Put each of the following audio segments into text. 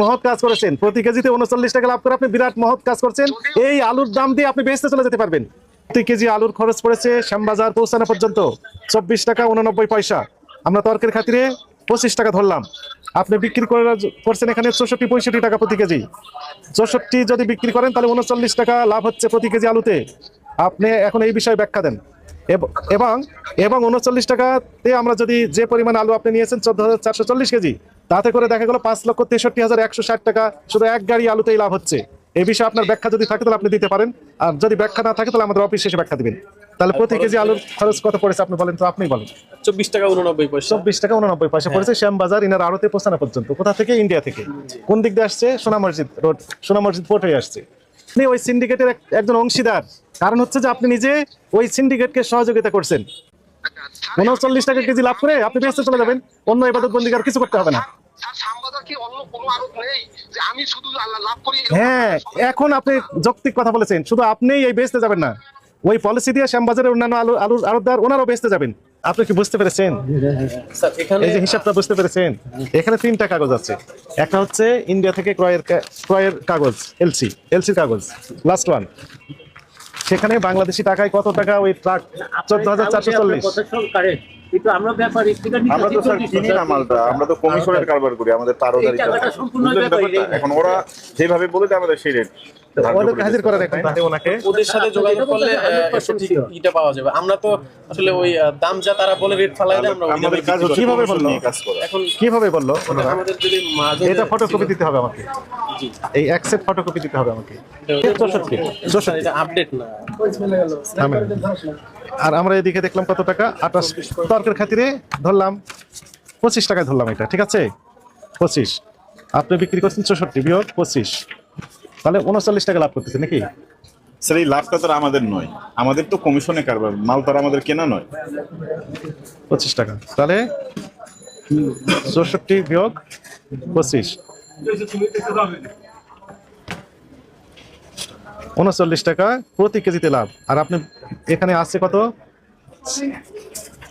মহৎ কাজ করেছেন। প্রতি কেজিতে উনচল্লিশ টাকা লাভ করে আপনি বিরাট মহৎ কাজ করছেন। এই আলুর দাম দিয়ে আপনি বেচতে চলে যেতে পারবেন। প্রতি কেজি আলুর খরচ পড়েছে শ্যামবাজার পৌঁছানো পর্যন্ত চব্বিশ টাকা উননব্বই পয়সা। আমরা তর্কের খাতিরে পঁচিশ টাকা ধরলাম। আপনি বিক্রি করে করছেন এখানে চৌষট্টি, পঁয়ষট্টি টাকা প্রতি কেজি। চৌষট্টি যদি বিক্রি করেন, তাহলে উনচল্লিশ টাকা লাভ হচ্ছে প্রতি কেজি আলুতে। আপনি এখন এই বিষয়ে ব্যাখ্যা দেন। এবং এবং উনচল্লিশ টাকাতে আমরা যদি যে পরিমাণ আলু আপনি নিয়েছেন, চোদ্দ হাজার চারশো চল্লিশ কেজি তাতে করে দেখা গেল পাঁচ লক্ষ তেষট্টি হাজার একশো ষাট টাকা শুধু এক গাড়ি আলুতেই লাভ হচ্ছে। এই বিষয়ে আপনার ব্যাখ্যা যদি থাকে তাহলে আপনি দিতে পারেন। আর যদি ব্যাখ্যা না থাকে তাহলে আমাদের অফিস এসে ব্যাখ্যা দিবেন। তাহলে প্রতি কেজি আলুর খরচ কত পড়েছে আপনি বলেন তো আপনি বলেন। চব্বিশ টাকা উননব্বই পয়সা। চব্বিশ টাকা উননব্বই পয়সা পড়েছে শ্যামবাজার ইনার আড়তে পৌঁছানো পর্যন্ত। কোথা থেকে? ইন্ডিয়া থেকে। কোন দিক দিয়ে আসছে? সোনা মসজিদ রোড সোনা মসজিদ পোর্ট হয়ে আসছে। আপনি ওই সিন্ডিকেটের একজন অংশীদার। কারণ হচ্ছে যে আপনি নিজে ওই সিন্ডিকেটকে সহযোগিতা করছেন। উনচল্লিশ টাকা কেজি লাভ করে আপনি বেসতে চলে যাবেন। অন্য এবাদত বন্দিকার কিছু করতে হবে না। স্যার শ্যামবাজার কি অন্য কোনো আরোপ নেই যে আমি শুধু আল্লাহ লাভ করি হ্যাঁ এখন আপনি যৌক্তিক কথা বলেছেন। শুধু আপনিই এই বেচতে যাবেন না। ওই পলিসি দিয়ে শ্যামবাজারের অন্যান্য আলু আলুর আড়তদার ওনারাও বেচতে যাবেন। আপনি কি বুঝতে পেরেছেন? এখানে এই যে হিসাবটা বুঝতে পেরেছেন? এখানে তিনটা কাগজ আছে। একটা হচ্ছে ইন্ডিয়া থেকে ক্রয়ের ক্রয়ের কাগজ এলসি এলসির কাগজ লাস্ট ওয়ান সেখানে বাংলাদেশি টাকায় কত টাকা ওই ট্রাক চোদ্দ হাজার চারশো চল্লিশ। কিন্তু আমরা ব্যাপার আমরা তো স্যার কিনি না মালটা আমরা তো কমিশনের কারবার করি আমাদের ব্যাপারটা? এখন ওরা যেভাবে বলে দেয় আমাদের সেই রেট হাজির ওনাকে ওদের সাথে যোগাযোগ করলে সঠিক পাওয়া যাবে। আমরা তো আসলে ওই দাম যা তারা বলে রেট ফালাই দেয় আমরা আমাদের কাজ বিক্রি হচ্ছে করি। কীভাবে বলল? নিয়ে কাজ করা। এখন কীভাবে বলল আমাদের যদি এটা ফটোকপি দিতে হবে আমাকে। এই এক সেট ফটোকপি দিতে হবে আমাকে। এটা আপডেট না। আর আমরা এদিকে দেখলাম কত টাকা? আঠাশ। তর্কের খাতিরে ধরলাম পঁচিশ টাকায় ধরলাম এটা ঠিক আছে? পঁচিশ। আপনি বিক্রি করছেন চৌষট্টি বিয়োগ পঁচিশ। তাহলে উনচল্লিশ টাকা লাভ করতেছে নাকি? স্যার এই লাভটা তো আমাদের নয়। আমাদের তো কমিশনে কারবার মাল তো আমাদের কেনা নয়। পঁচিশ টাকা। তাহলে চৌষট্টি বিয়োগ পঁচিশ। উনচল্লিশ টাকা প্রতি কেজিতে লাভ। আর আপনি এখানে আসছে কত?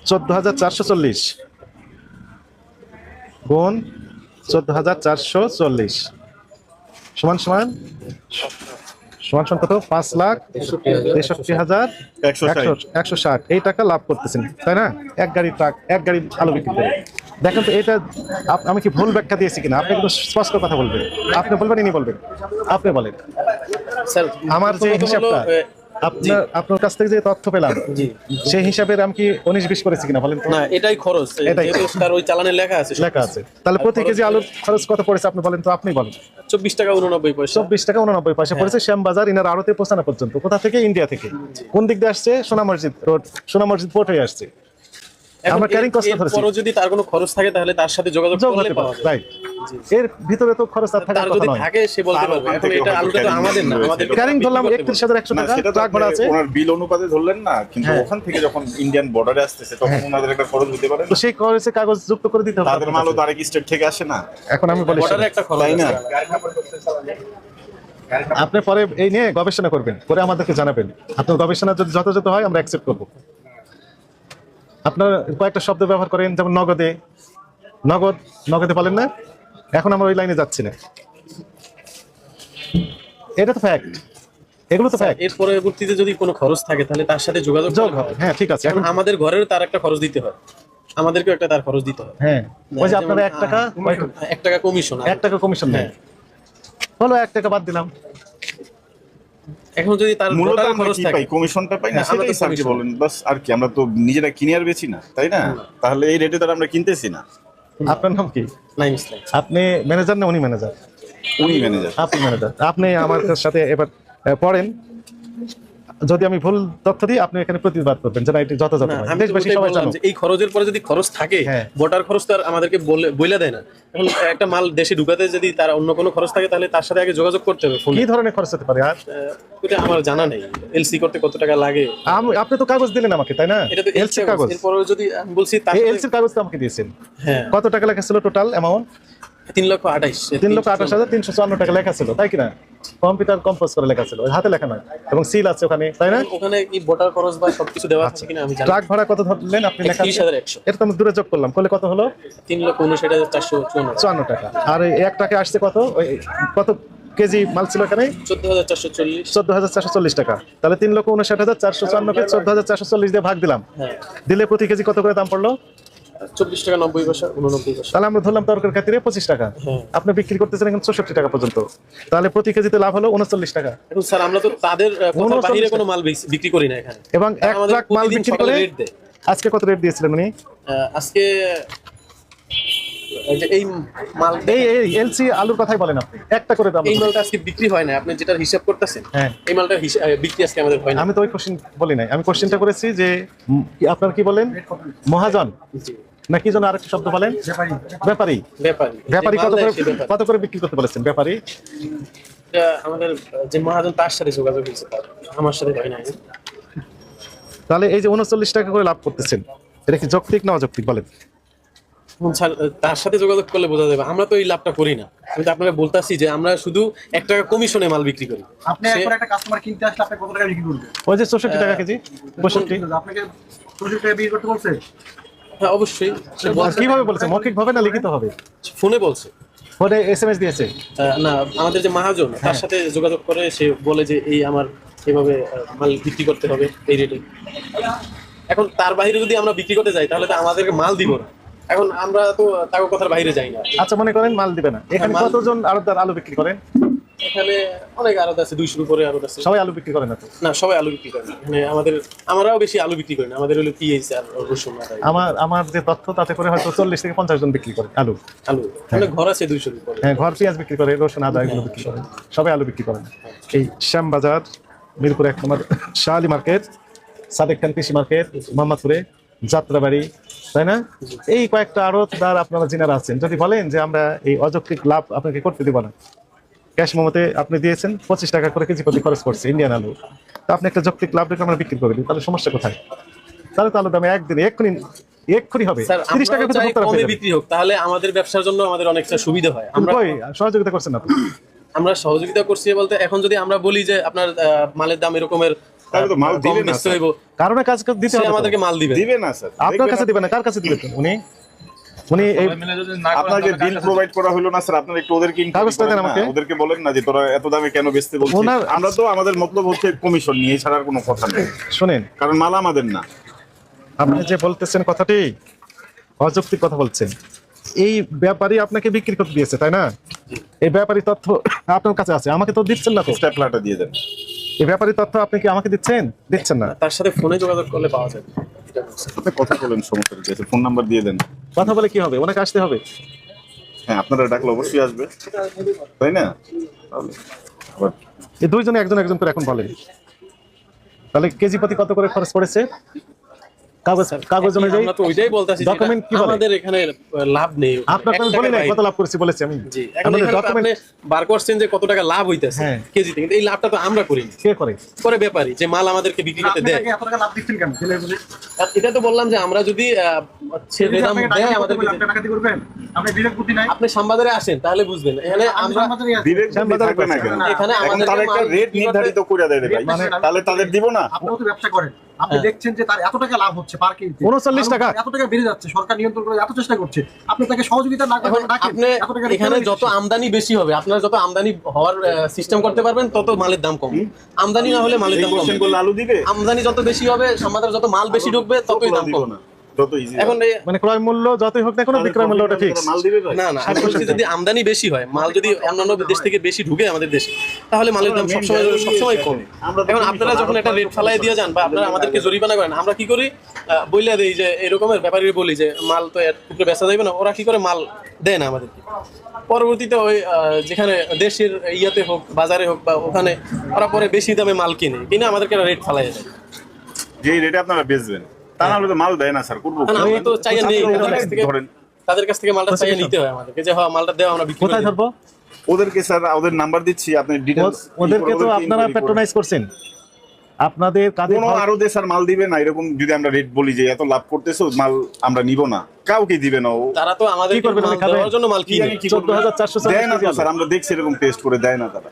চোদ্দ হাজার চারশো চল্লিশ। গুণ চোদ্দ হাজার চারশো চল্লিশ। সমান সমান সমান সমান কত? পাঁচ লাখ তেষট্টি হাজার একশো ষাট। একশো একশো ষাট। এই টাকা লাভ করতেছেন তাই না? এক গাড়ি ট্রাক এক গাড়ি আলু বিক্রি করে। দেখেন তো এটা আমি কি ভুল ব্যাখ্যা দিয়েছি কিনা? আপনি কিন্তু স্পষ্ট কথা বলবেন। আপনি বলবেন ইনি বলবেন। আপনি বলেন। আমার যে হিসাবটা আপনার আপনার কাছ থেকে যে তথ্য পেলাম সেই হিসাবে কি উনিশ বিশ করেছি কিনা বলেন না এটাই খরচ। এটাই তার ওই চালানে লেখা আছে লেখা আছে। তাহলে প্রতি কেজি আলুর খরচ কত পড়েছে আপনি বলেন তো? আপনি বলেন। চব্বিশ টাকা উননব্বই পয়সা। চব্বিশ টাকা উননব্বই পয়সা পড়েছে শ্যামবাজার ইনার আড়তে পৌঁছানো পর্যন্ত। কোথা থেকে? ইন্ডিয়া থেকে। কোন দিক দিয়ে আসছে? সোনা মসজিদ রোড সোনা মসজিদ পোর্ট হয়ে আসছে। আমরা carrying cost ধরেছি। এরপরও যদি তার কোনো খরচ থাকে তাহলে তার সাথে যোগাযোগ করলে পাওয়া পারে রাইট এর ভিতরে তো খরচ আর থাকার কথা নয়। থাকে সে বলতে পারবে। এখন এটা আলুটা তো আমাদের না আমাদের ক্যারিং ধরলাম একত্রিশ হাজার একশো না টাকা ট্রাক ভাড়া আছে আপনি ওনার বিল অনুপাতে ধরলেন না কিন্তু হ্যাঁ। ওখান থেকে যখন ইন্ডিয়ান বর্ডারে আসতেছে তখন ওনাদের একটা খরচ হতে পারে তো সেই খরচে কাগজ যুক্ত করে দিতে হবে তাদের মালও। স্টেট থেকে আসে না। এখন আমি বলি বর্ডারে একটা খরচ তাই না? আপনি পরে এই নিয়ে গবেষণা করবেন করে আমাদেরকে জানাবেন। আপনার গবেষণা যদি যথাযথ হয় আমরা অ্যাকসেপ্ট করব। আপনার কয়েকটা শব্দ ব্যবহার করেন যেমন নগদে। নগদ নগদে বলেন না? এখন আমরা ওই লাইনে যাচ্ছি না। এটা তো ফ্যাক্ট এগুলো তো ফ্যাক্ট এর পরবর্তীতে যদি কোনো খরচ থাকে তাহলে তার সাথে যোগাযোগ যোগ হবে। হ্যাঁ ঠিক আছে। এখন আমাদের ঘরের তার একটা খরচ দিতে হয়। আমাদেরকেও একটা তার খরচ দিতে হয়। হ্যাঁ। ওই যে আপনারা এক টাকা আহ, এক টাকা কমিশন এক টাকা কমিশন নেয় হলো এক টাকা বাদ দিলাম। এখন যদি তার মূলত খরচ থাকে। পাই? কমিশনটা পাই না? হ্যাঁ, সেটাই স্যারকে বলেন। বাস আর কি? আমরা তো নিজেরা কিনে আর বেছি না তাই না? তাহলে এই রেটে তো আমরা কিনতেছি না। আপনার নাম কি? নাইম ইসলাম। আপনি ম্যানেজার না উনি ম্যানেজার? উনি ম্যানেজার। আপনি ম্যানেজার। আপনি আমার সাথে এবার পড়েন। যদি আমি ভুল তথ্য দিই আপনি এখানে প্রতিবাদ করবেন যেন এটি যথাযথ দেশবাসী সবাই এই খরচের পরে যদি খরচ থাকে হ্যাঁ। ভোটার খরচ তো আর আমাদেরকে বলে বইলা দেয় না। এখন একটা মাল দেশে ঢুকাতে যদি তার অন্য কোনো খরচ থাকে তাহলে তার সাথে আগে যোগাযোগ করতে হবে কি ধরনের খরচ হতে পারে? আর আমার জানা নেই। এলসি করতে কত টাকা লাগে? আপনি তো কাগজ দিলেন আমাকে তাই না? এটা তো এলসি এলসি কাগজ। এরপরেও যদি আমি বলছি এলসির কাগজ তো আমাকে দিয়েছেন। হ্যাঁ। কত টাকা লেখা ছিল টোটাল অ্যামাউন্ট তিন লক্ষ আঠাইশ তিন লক্ষ আঠাশ হাজার তিনশো চুয়ান্ন। টাকা লেখা ছিল তাই কিনা? কম্পিউটার কম্পোজ করে লেখা ছিল হাতে লেখা নয়। এবং সিল আছে ওখানে তাই না? ওখানে কি ভোটার খরচ বা সবকিছু দেওয়া আছে কিনা আমি জানি ট্রাক ভাড়া কত ধরলেন আপনি লেখা? একত্রিশ হাজার একশো। এটা তো আমি দূরে যোগ করলাম করলে কত হলো? লক্ষ উনষাট হাজার চারশো চুয়ান্ন। চুয়ান্ন টাকা। আর এই এক টাকা আসছে কত? কত কেজি মাল ছিল এখানে? চোদ্দ হাজার চারশো চল্লিশ। টাকা। তাহলে তিন লক্ষ উনষাট হাজার চারশো চুয়ান্নকে চোদ্দ হাজার চারশো চল্লিশ দিয়ে ভাগ দিলাম। হ্যাঁ। দিলে প্রতি কেজি কত করে দাম পড়ল? চব্বিশ টাকা নব্বই পয়সা উননব্বই পয়সা। তাহলে আমরা ধরলাম তরকারি খাতিরে পঁচিশ টাকা। হ্যাঁ। আপনি বিক্রি করতেছেন এখন চৌষট্টি টাকা পর্যন্ত। তাহলে প্রতি কেজিতে লাভ হলো উনচল্লিশ টাকা। এখন স্যার আমরা তো তাদের আহ, কথার উনচল্লিশ বাইরে কোনো মাল বিক্রি- বিক্রি করি না এখানে। এবং এক আমাদের মাল বিক্রি করে আজকে কত রেট দিয়েছিলেন উনি? আজকে এই মাল এই এই এলসি আলুর কথাই বলেন আপনি। একটা করে দাম এই মালটা আজকে বিক্রি হয় না আপনি যেটার হিসাব করতেছেন হ্যাঁ। এই মালটার বিক্রি আজকে আমাদের হয় না আমি তো ওই কোশ্চেন বলি নাই। আমি কোশ্চেনটা করেছি যে আপনার কি বলেন? মহাজন। না কি যেন আরেকটা শব্দ বলেন? ব্যাপারী। ব্যাপারী। কত করে কত করে বিক্রি করতে বলেছেন? ব্যাপারী? আমাদের যে মহাজন তার সাথে যোগাযোগ হয়েছে আমার সাথে হয় নাই। তাহলে এই যে উনচল্লিশ টাকা করে লাভ করতেছেন এটা কি যৌক্তিক না অযৌক্তিক? বলেন। তার সাথে যোগাযোগ করলে বোঝা যাবে। আমরা তো এই লাভটা করি না। আমি তো আপনাকে বলতাছি যে আমরা শুধু এক টাকা কমিশনে মাল বিক্রি করি। আপনি একবার একটা কাস্টমার কিনতে আসলে আপনি কত টাকা বিক্রি করবেন? ওই যে চৌষট্টি টাকা কেজি পঁয়ষট্টি। আপনাকে চল্লিশ টাকা বিক্রি করতে বলছে হ্যাঁ অবশ্যই। কীভাবে বলেছে? মৌখিক ভাবে না লিখিত হবে? ফোনে বলছে। ফোনে এস এম এস দিয়েছে না আমাদের যে মহাজন তার সাথে যোগাযোগ করে সে বলে যে এই আমার এভাবে মাল বিক্রি করতে হবে এই রেটে এখন তার বাইরে যদি আমরা বিক্রি করতে যাই তাহলে তো আমাদেরকে মাল দিব না। এখন আমরা তো তাকে কথার বাইরে যাই না। আচ্ছা মনে করেন মাল দিবে না। এখানে মাল- কতজন আড়তদার আলু বিক্রি করেন? এখানে অনেক আড়ত আছে দুইশোর উপরে আড়ত আছে। সবাই আলু বিক্রি করে না তো? না সবাই আলু বিক্রি করে মানে আমাদের আমরাও বেশি আলু বিক্রি করি না। আমাদের হলো পিএইচ আর রসুন আমার আমার যে তথ্য তাতে করে হয়তো চল্লিশ থেকে পঞ্চাশ জন বিক্রি করে আলু। আলু। মানে ঘর আছে দুইশোর উপরে। হ্যাঁ ঘর পেঁয়াজ বিক্রি করে রসুন আদা এগুলো বিক্রি করে। সবাই আলু বিক্রি করেন এই শ্যামবাজার মিরপুর এক নম্বর শাহালি মার্কেট সাদেক খান কৃষি মার্কেট মোহাম্মদপুরে যাত্রাবাড়ি তাই না? এই কয়েকটা আড়তদার আপনারা যিনারা আছেন যদি বলেন যে আমরা এই অযৌক্তিক লাভ আপনাকে করতে দিব না। ক্যাশ মোমোতে আপনি দিয়েছেন পঁচিশ টাকা করে কেজি প্রতি খরচ করছে ইন্ডিয়ান আলু। তা আপনি একটা যৌক্তিক লাভ রেখে আমরা বিক্রি করে দিই তাহলে সমস্যা কোথায়? তাহলে তো আলুর দামে একদিনে এক্ষুনি এক্ষুনি হবে। তিরিশ টাকা আমরা চাই ভিতরে কমে বিক্রি হোক তাহলে আমাদের ব্যবসার জন্য আমাদের অনেকটা সুবিধা হয়। আমরা সহযোগিতা করছেন আমরা সহযোগিতা করছি বলতে এখন যদি আমরা বলি যে আপনার আহ, মালের দাম এরকমের মাল দিবে না, কারণে কাজ দিতে সে আমাদেরকে মাল দিবে। দিবে না স্যার। আপনার কাছে দিবেন না কার কাছে দিবেন উনি? উনি এই আপনার যে বিল প্রোভাইড করা হলো না স্যার। আপনার একটু ওদেরকে কাগজটা দেন আমাকে। ওদেরকে বলেন না যে তোরা এত দামে কেন বেচতে বলছিস? আমরা তো আমাদের মতলব হচ্ছে কমিশন নিয়ে ছাড়া আর কোনো কথা নেই। শুনেন। কারণ মাল আমাদের না। আপনি যে বলতেছেন কথাটি অযৌক্তিক কথা বলছেন। এই ব্যাপারী আপনাকে বিক্রি করতে দিয়েছে তাই না? এই ব্যাপারী তথ্য আপনার কাছে আছে। আমাকে তো দিচ্ছেন না তো। স্ট্যাপলারটা দিয়ে দেন। এই ব্যাপারী তথ্য আপনি কি আমাকে দিচ্ছেন? দিচ্ছেন না। তার সাথে ফোনে যোগাযোগ করলে পাওয়া যাবে। বলছি। আপনি কথা বলেন সমস্যা কি ফোন নাম্বার দিয়ে দেন। কথা বলে কি হবে? ওনাকে আসতে হবে। হ্যাঁ আপনারা ডাকলে অবশ্যই আসবে। তাই না? আবার এই দুইজনে একজন একজন করে এখন বলেন তাহলে কেজি প্রতি কত করে খরচ পড়েছে? কাগজ কাগজ অনুযায়ী আমরা তো ওইটাই বলতেছি Document কি আমাদের এখানে লাভ নেই। আপনার তো বলি না কত লাভ করেছি বলেছি আমি। জি আমাদের এখানে আপনি বার করছেন যে কত টাকা লাভ হইতেছে হ্যাঁ। কেজিতে কিন্তু এই লাভটা তো আমরা করি না। কে করে? করে ব্যাপারী যে মাল আমাদেরকে বিক্রি করতে দেয়। এত টাকা লাভ দিচ্ছেন কেন? ছেলে বুঝে আর এটা তো বললাম যে আমরা যদি আহ, সে দাম দেয় আমাদেরকে আপনি টাকা দিয়ে করবেন? আপনি বিবেক বুদ্ধি নাই? আপনি শ্যামবাজারে আসেন তাহলে বুঝবেন। এখানে আমরা বিবেক শ্যাম থাকবে না এখানে এখন একটা রেট নির্ধারিত করে দেয় ভাই। মানে তাহলে তাদের দিব না? আপনিও তো ব্যবসা করেন। আপনি দেখছেন যে তার এত টাকা লাভ হচ্ছে পার কেজি 39 টাকা। এত টাকা বেড়ে যাচ্ছে সরকার নিয়ন্ত্রণ করে এত চেষ্টা করছে। আপনি তাকে সহযোগিতা না এখন করে আপনি এখানে যত আমদানি বেশি হবে আপনার যত আমদানি হওয়ার সিস্টেম করতে পারবেন তত মালের দাম কম। আমদানি না হলে মালের দাম কম। আমদানি যত বেশি হবে আমাদের যত মাল বেশি ঢুকবে ততই দাম কম। না। ইজি মানে ক্রয় মূল্য যতই হোক না কোনো বিক্রয় মূল্য ওটা ফিক্স মাল দিবে না না যদি আমদানি বেশি হয় মাল যদি অন্যান্য দেশ থেকে বেশি ঢুকে আমাদের দেশে তাহলে মালের দাম সবসময় সবসময় কমে। আমরা এখন আপনারা যখন একটা রেট ফেলাই দিয়ে যান বা আপনারা আমাদেরকে জরিমানা করেন আমরা কি করি? বইলা দেই যে এরকমের ব্যাপারী বলি যে মাল তো এর উপরে বেচা যাবে না ওরা কি করে মাল দেয় না আমাদেরকে? পরবর্তীতে ওই যেখানে দেশের ইয়াতে হোক বাজারে হোক বা ওখানে ওরা পরে বেশি দামে মাল কিনে কিনে আমাদেরকে রেট ফেলাই যায় যেই রেটে আপনারা বেচবেন। তা তো মাল দেয় না স্যার করব আমি তো চাই নেই তাদের কাছ থেকে ধরেন। তাদের কাছ থেকে মালটা চাইয়ে নিতে হয় আমাদেরকে। যে হ্যাঁ মালটা দেওয়া আমরা বিক্রি কোথায় ধরবো? ওদেরকে স্যার ওদের নাম্বার দিচ্ছি আপনি ডিটেলস ওদেরকে তো আপনারা প্যাট্রোনাইজ করছেন। আপনাদের কাঁধে কোনো আরও দেশ আর মাল দিবে না এরকম যদি আমরা রেট বলি যে এত লাভ করতেছো মাল আমরা নিব না। কাউকে দিবে না ও। তারা তো আমাদের কি করবেন, মাল দেওয়ার জন্য মাল কি কিনে। জানি কি চোদ্দ হাজার চারশো দেয় না স্যার আমরা দেখছি এরকম টেস্ট করে দেয় না তারা।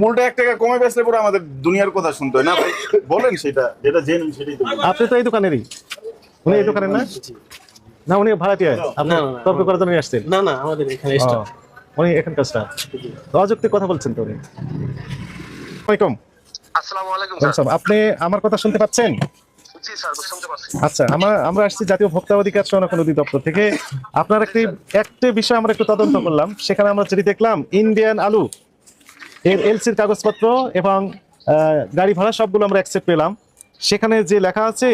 মূলটা এক টাকা কমে বেচলে পরে আমাদের দুনিয়ার কথা শুনতে হয়। না ভাই বলেন সেটা যেটা জেনুন সেটাই তো আপনি তো এই দোকানেরই। উনি এই দোকানের না? না উনি ভাড়াটিয়া আপনি তর্ক করার জন্য আসছেন। না না আমাদের এখানে staff। উনি এখানকার স্টাফ অযৌক্তিক কথা বলছেন তো উনি। ওয়ালাইকুম। আসসালামু আলাইকুম স্যার। আপনি আমার কথা শুনতে পাচ্ছেন? আচ্ছা আমরা আমরা আসছি জাতীয় ভোক্তা অধিকার সংরক্ষণ অধিদপ্তর থেকে। আপনার একটি একটি বিষয় আমরা একটু তদন্ত করলাম। সেখানে আমরা যেটি দেখলাম ইন্ডিয়ান আলু এর এলসির কাগজপত্র এবং গাড়ি ভাড়া সবগুলো আমরা অ্যাকসেপ্ট পেলাম। সেখানে যে লেখা আছে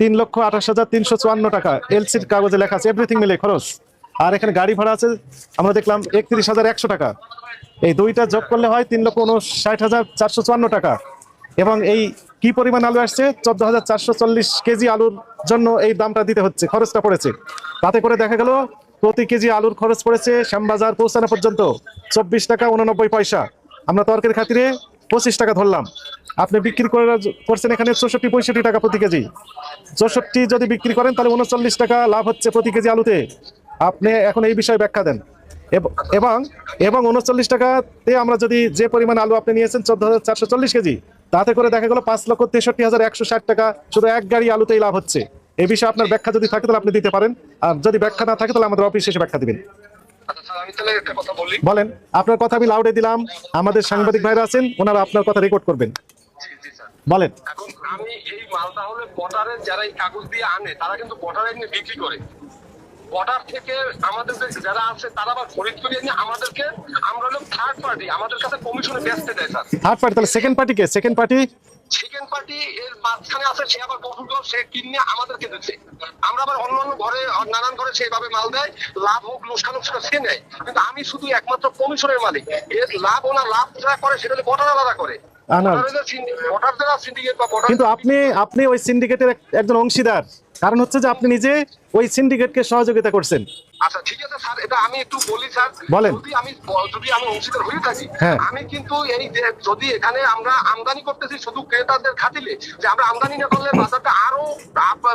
তিন লক্ষ আঠাশ হাজার তিনশো চুয়ান্ন টাকা এলসির কাগজে লেখা আছে। এভরিথিং মিলে খরচ। আর এখানে গাড়ি ভাড়া আছে, আমরা দেখলাম একত্রিশ হাজার একশো টাকা। এই দুইটা যোগ করলে হয় তিন লক্ষ উনষাট হাজার চারশো চুয়ান্ন টাকা। এবং এই কি পরিমাণ আলু আসছে? চোদ্দ হাজার চারশো চল্লিশ কেজি আলুর জন্য এই দামটা দিতে হচ্ছে, খরচটা পড়েছে। তাতে করে দেখা গেল, প্রতি কেজি আলুর খরচ পড়েছে শ্যামবাজার পৌঁছানো পর্যন্ত চব্বিশ টাকা উননব্বই পয়সা। আমরা তর্কের খাতিরে পঁচিশ টাকা ধরলাম। আপনি বিক্রি করে করছেন এখানে চৌষট্টি, পঁয়ষট্টি টাকা প্রতি কেজি। চৌষট্টি যদি বিক্রি করেন, তাহলে উনচল্লিশ টাকা লাভ হচ্ছে প্রতি কেজি আলুতে। আপনি এখন এই বিষয়ে ব্যাখ্যা দেন। এবং এবং উনচল্লিশ টাকাতে আমরা যদি যে পরিমাণ আলু আপনি নিয়েছেন চোদ্দ হাজার চারশো চল্লিশ কেজি তাতে করে দেখা গেল পাঁচ লক্ষ তেষট্টি হাজার একশো ষাট টাকা শুধু এক গাড়ি আলুতেই লাভ হচ্ছে। এই বিষয়ে আপনার ব্যাখ্যা যদি থাকে তাহলে আপনি দিতে পারেন। আর যদি ব্যাখ্যা না থাকে তাহলে আমাদের অফিসে এসে ব্যাখ্যা দিবেন। আচ্ছা বলেন আপনার কথা আমি লাউডে দিলাম। আমাদের সাংবাদিক ভাইরা আছেন ওনারা আপনার কথা রেকর্ড করবেন। বলেন। এখন আমি এই মালটা হলে বর্ডারের যারা এই কাগজ দিয়ে আনে তারা কিন্তু বর্ডারে বিক্রি করে। বর্ডার থেকে আমাদের যারা আছে তারা আবার খরিদ করে এনে আমাদেরকে আমরা হলাম থার্ড পার্টি আমাদের কাছে কমিশনে বেচতে দেয় স্যার থার্ড পার্টি তাহলে সেকেন্ড পার্টি কে? সেকেন্ড পার্টি সেকেন্ড পার্টি এর মাঝখানে আছে সে আবার বসুল সে কিনে আমাদেরকে দিচ্ছে। আমরা আবার অন্য অন্য ঘরে নানান ঘরে সেইভাবে মাল দেয় লাভ হোক লোকসান হোক সেটা সে নেয়। কিন্তু আমি শুধু একমাত্র কমিশনের মালিক। এর লাভ ওনা লাভ যারা করে সেটা হলে বটার আলাদা করে। কিন্তু আপনি আপনি ওই সিন্ডিকেটের একজন অংশীদার। কারণ হচ্ছে যে আপনি নিজে ওই সিন্ডিকেটকে সহযোগিতা করছেন। আচ্ছা ঠিক আছে স্যার এটা আমি একটু বলি স্যার বলেন। যদি আমি যদি আমি অংশীদার হয়ে থাকি হ্যাঁ। আমি কিন্তু এই যদি এখানে আমরা আমদানি করতেছি শুধু ক্রেতাদের খাতিলে যে আমরা আমদানি না করলে বাজারটা আরও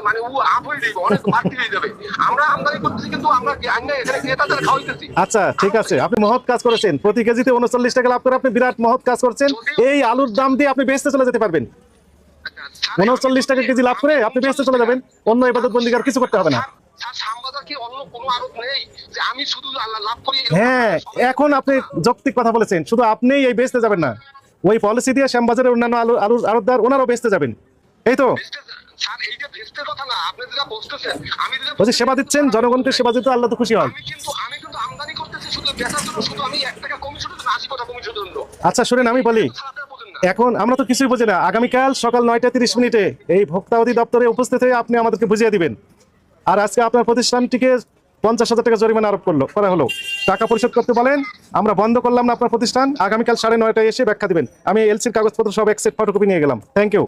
মানে ও আপ হয়ে যাবে অনেক বাড়তি হয়ে যাবে। আমরা আমদানি করতেছি কিন্তু আমরা এখানে ক্রেতাদের খাওয়াইতেছি। আচ্ছা ঠিক আছে আপনি মহৎ কাজ করেছেন। প্রতি কেজিতে উনচল্লিশ টাকা লাভ করে আপনি বিরাট মহৎ কাজ করছেন। এই আলুর দাম দিয়ে আপনি বেচতে চলে যেতে পারবেন। উনচল্লিশ টাকা কেজি লাভ করে আপনি বেচতে চলে যাবেন। অন্য এবাদত বন্দিকার কিছু করতে হবে না। হ্যাঁ এখন আপনি যৌক্তিক কথা বলেছেন। শুধু আপনিই এই বেচতে যাবেন না। ওই পলিসি দিয়ে শ্যামবাজারের অন্যান্য আলু আলুর আড়তদার ওনারাও বেচতে যাবেন। এই তো? আপনি সেবা দিচ্ছেন, জনগণকে সেবা দিতে আল্লাহ তো খুশি হন। আচ্ছা শুনেন, আমি বলি এখন আমরা তো কিছুই বুঝি না। আগামীকাল সকাল নয়টা তিরিশ মিনিটে এই ভোক্তা অধিদপ্তরে উপস্থিত হয়ে আপনি আমাদেরকে বুঝিয়ে দিবেন। আর আজকে আপনার প্রতিষ্ঠানটিকে পঞ্চাশ হাজার টাকা জরিমানা আরোপ করল, করা হলো। টাকা পরিশোধ করতে বলেন, আমরা বন্ধ করলাম না আপনার প্রতিষ্ঠান, আগামীকাল সাড়ে নয়টায় এসে ব্যাখ্যা দিবেন। আমি এলসির কাগজপত্র সব একসেট ফটোকপি নিয়ে গেলাম। Thank you